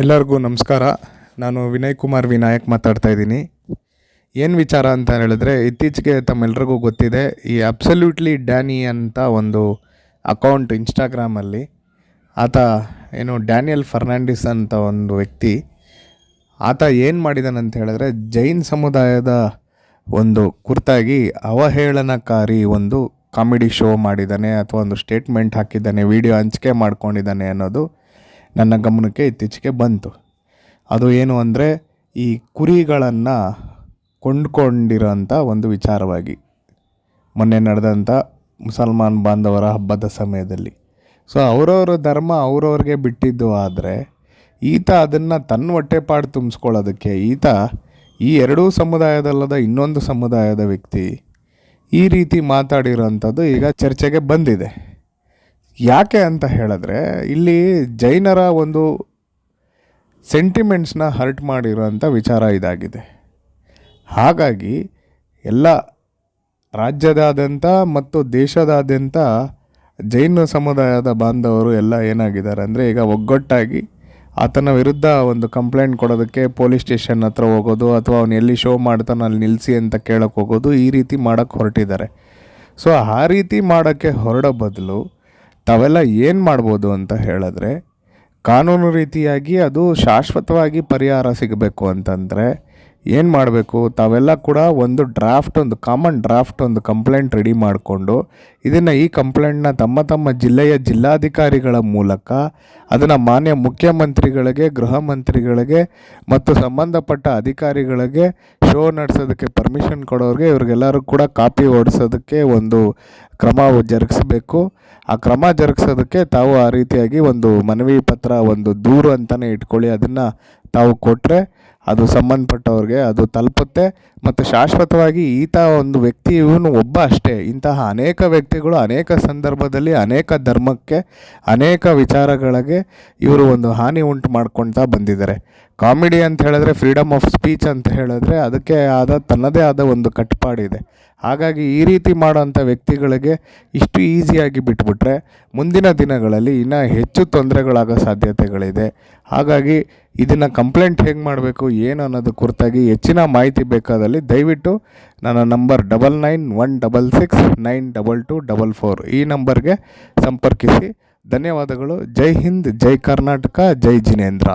ಎಲ್ಲರಿಗೂ ನಮಸ್ಕಾರ. ನಾನು ವಿನಯ್ ಕುಮಾರ್ ವಿನಾಯಕ್ ಮಾತಾಡ್ತಾ ಇದ್ದೀನಿ. ಏನು ವಿಚಾರ ಅಂತ ಹೇಳಿದ್ರೆ, ಇತ್ತೀಚೆಗೆ ತಮ್ಮೆಲ್ರಿಗೂ ಗೊತ್ತಿದೆ, ಈ ಅಬ್ಸಲ್ಯೂಟ್ಲಿ ಡ್ಯಾನಿ ಅಂತ ಒಂದು ಅಕೌಂಟ್ ಇನ್ಸ್ಟಾಗ್ರಾಮಲ್ಲಿ ಆತ ಏನು ಡ್ಯಾನಿಯಲ್ ಫರ್ನಾಂಡಿಸ್ ಅಂತ ಒಂದು ವ್ಯಕ್ತಿ, ಆತ ಏನು ಮಾಡಿದಾನಂತ ಹೇಳಿದ್ರೆ, ಜೈನ್ ಸಮುದಾಯದ ಒಂದು ಕುರ್ತಾಗಿ ಅವಹೇಳನಕಾರಿ ಒಂದು ಕಾಮಿಡಿ ಶೋ ಮಾಡಿದ್ದಾನೆ, ಅಥವಾ ಒಂದು ಸ್ಟೇಟ್ಮೆಂಟ್ ಹಾಕಿದ್ದಾನೆ ವಿಡಿಯೋ ಹಂಚಿಕೆ ಮಾಡ್ಕೊಂಡಿದ್ದಾನೆ ಅನ್ನೋದು ನನ್ನ ಗಮನಕ್ಕೆ ಇತ್ತೀಚೆಗೆ ಬಂತು. ಅದು ಏನು ಅಂದರೆ, ಈ ಕುರಿಗಳನ್ನು ಕೊಂಡ್ಕೊಂಡಿರೋಂಥ ಒಂದು ವಿಚಾರವಾಗಿ. ಮೊನ್ನೆ ನಡೆದಂಥ ಮುಸಲ್ಮಾನ್ ಬಾಂಧವರ ಹಬ್ಬದ ಸಮಯದಲ್ಲಿ. ಸೊ, ಅವರವರ ಧರ್ಮ ಅವ್ರವ್ರಿಗೆ ಬಿಟ್ಟಿದ್ದು ಆದರೆ, ಈತ ಅದನ್ನು ತನ್ನ ಹೊಟ್ಟೆಪಾಡು ತುಂಬಿಸ್ಕೊಳ್ಳೋದಕ್ಕೆ, ಈತ ಈ ಎರಡೂ ಸಮುದಾಯದಲ್ಲದ ಇನ್ನೊಂದು ಸಮುದಾಯದ ವ್ಯಕ್ತಿ ಈ ರೀತಿ ಮಾತಾಡಿರೋಂಥದ್ದು ಈಗ ಚರ್ಚೆಗೆ ಬಂದಿದೆ. ಯಾಕೆ ಅಂತ ಹೇಳಿದ್ರೆ, ಇಲ್ಲಿ ಜೈನರ ಒಂದು ಸೆಂಟಿಮೆಂಟ್ಸ್ನ ಹರ್ಟ್ ಮಾಡಿರೋಂಥ ವಿಚಾರ ಇದಾಗಿದೆ. ಹಾಗಾಗಿ ಎಲ್ಲ ರಾಜ್ಯದಾದ್ಯಂತ ಮತ್ತು ದೇಶದಾದ್ಯಂತ ಜೈನ ಸಮುದಾಯದ ಬಾಂಧವರು ಎಲ್ಲ ಏನಾಗಿದ್ದಾರೆ ಅಂದರೆ, ಈಗ ಒಗ್ಗಟ್ಟಾಗಿ ಆತನ ವಿರುದ್ಧ ಒಂದು ಕಂಪ್ಲೇಂಟ್ ಕೊಡೋದಕ್ಕೆ ಪೊಲೀಸ್ ಸ್ಟೇಷನ್ ಹತ್ರ ಹೋಗೋದು ಅಥವಾ ಅವನು ಎಲ್ಲಿ ಶೋ ಮಾಡ್ತಾನೆ ಅಲ್ಲಿ ನಿಲ್ಲಿಸಿ ಅಂತ ಕೇಳೋಕ್ಕೆ ಹೋಗೋದು ಈ ರೀತಿ ಮಾಡೋಕ್ಕೆ ಹೊರಟಿದ್ದಾರೆ. ಸೊ, ಆ ರೀತಿ ಮಾಡೋಕ್ಕೆ ಹೊರಡೋ ಬದಲು ತಾವೆಲ್ಲ ಏನು ಮಾಡ್ಬೋದು ಅಂತ ಹೇಳಿದ್ರೆ ಕಾನೂನು ರೀತಿಯಾಗಿ ಅದು ಶಾಶ್ವತವಾಗಿ ಪರಿಹಾರ ಸಿಗಬೇಕು ಅಂತಂದರೆ ಏನು ಮಾಡಬೇಕು? ತಾವೆಲ್ಲ ಕೂಡ ಒಂದು ಡ್ರಾಫ್ಟ್ ಒಂದು ಕಾಮನ್ ಡ್ರಾಫ್ಟ್ ಒಂದು ಕಂಪ್ಲೇಂಟ್ ರೆಡಿ ಮಾಡಿಕೊಂಡು ಇದನ್ನು ಈ ಕಂಪ್ಲೇಂಟ್ನ ತಮ್ಮ ತಮ್ಮ ಜಿಲ್ಲೆಯ ಜಿಲ್ಲಾಧಿಕಾರಿಗಳ ಮೂಲಕ, ಅದನ್ನು ಮಾನ್ಯ ಮುಖ್ಯಮಂತ್ರಿಗಳಿಗೆ, ಗೃಹ ಮಂತ್ರಿಗಳಿಗೆ ಮತ್ತು ಸಂಬಂಧಪಟ್ಟ ಅಧಿಕಾರಿಗಳಿಗೆ ಶೋ ನಡೆಸೋದಕ್ಕೆ ಪರ್ಮಿಷನ್ ಕೊಡೋರಿಗೆ ಇವ್ರಿಗೆಲ್ಲರೂ ಕೂಡ ಕಾಪಿ ಓಡಿಸೋದಕ್ಕೆ ಒಂದು ಕ್ರಮ ಜರುಗಿಸಬೇಕು. ಆ ಕ್ರಮ ಜರುಗಿಸೋದಕ್ಕೆ ತಾವು ಆ ರೀತಿಯಾಗಿ ಒಂದು ಮನವಿ ಪತ್ರ ಒಂದು ದೂರು ಅಂತಲೇ ಇಟ್ಕೊಳ್ಳಿ, ಅದನ್ನು ತಾವು ಕೊಟ್ಟರೆ ಅದು ಸಂಬಂಧಪಟ್ಟವ್ರಿಗೆ ಅದು ತಲುಪುತ್ತೆ. ಮತ್ತು ಶಾಶ್ವತವಾಗಿ ಈತ ಒಂದು ವ್ಯಕ್ತಿ, ಇವನು ಒಬ್ಬ ಅಷ್ಟೇ. ಇಂತಹ ಅನೇಕ ವ್ಯಕ್ತಿಗಳು ಅನೇಕ ಸಂದರ್ಭದಲ್ಲಿ ಅನೇಕ ಧರ್ಮಕ್ಕೆ, ಅನೇಕ ವಿಚಾರಗಳಿಗೆ ಇವರು ಒಂದು ಹಾನಿ ಉಂಟು ಮಾಡ್ಕೊಳ್ತಾ ಬಂದಿದ್ದಾರೆ. ಕಾಮಿಡಿ ಅಂತ ಹೇಳಿದ್ರೆ, ಫ್ರೀಡಮ್ ಆಫ್ ಸ್ಪೀಚ್ ಅಂತ ಹೇಳಿದ್ರೆ, ಅದಕ್ಕೆ ಆದ ತನ್ನದೇ ಆದ ಒಂದು ಕಟ್ಟುಪಾಡಿದೆ ಹಾಗಾಗಿ ಈ ರೀತಿ ಮಾಡೋಂಥ ವ್ಯಕ್ತಿಗಳಿಗೆ ಇಷ್ಟು ಈಸಿಯಾಗಿ ಬಿಟ್ಬಿಟ್ರೆ ಮುಂದಿನ ದಿನಗಳಲ್ಲಿ ಇನ್ನೂ ಹೆಚ್ಚು ತೊಂದರೆಗಳಾಗೋ ಸಾಧ್ಯತೆಗಳಿದೆ. ಹಾಗಾಗಿ ಇದನ್ನು ಕಂಪ್ಲೇಂಟ್ ಹೇಗೆ ಮಾಡಬೇಕು, ಏನು ಅನ್ನೋದು ಕುರಿತಾಗಿ ಹೆಚ್ಚಿನ ಮಾಹಿತಿ ಬೇಕಾದಲ್ಲಿ ದಯವಿಟ್ಟು ನನ್ನ number double nine one double six nine double two double four ಈ ನಂಬರ್ಗೆ ಸಂಪರ್ಕಿಸಿ. ಧನ್ಯವಾದಗಳು. ಜೈ ಹಿಂದ್, ಜೈ ಕರ್ನಾಟಕ, ಜೈ ಜಿನೇಂದ್ರ.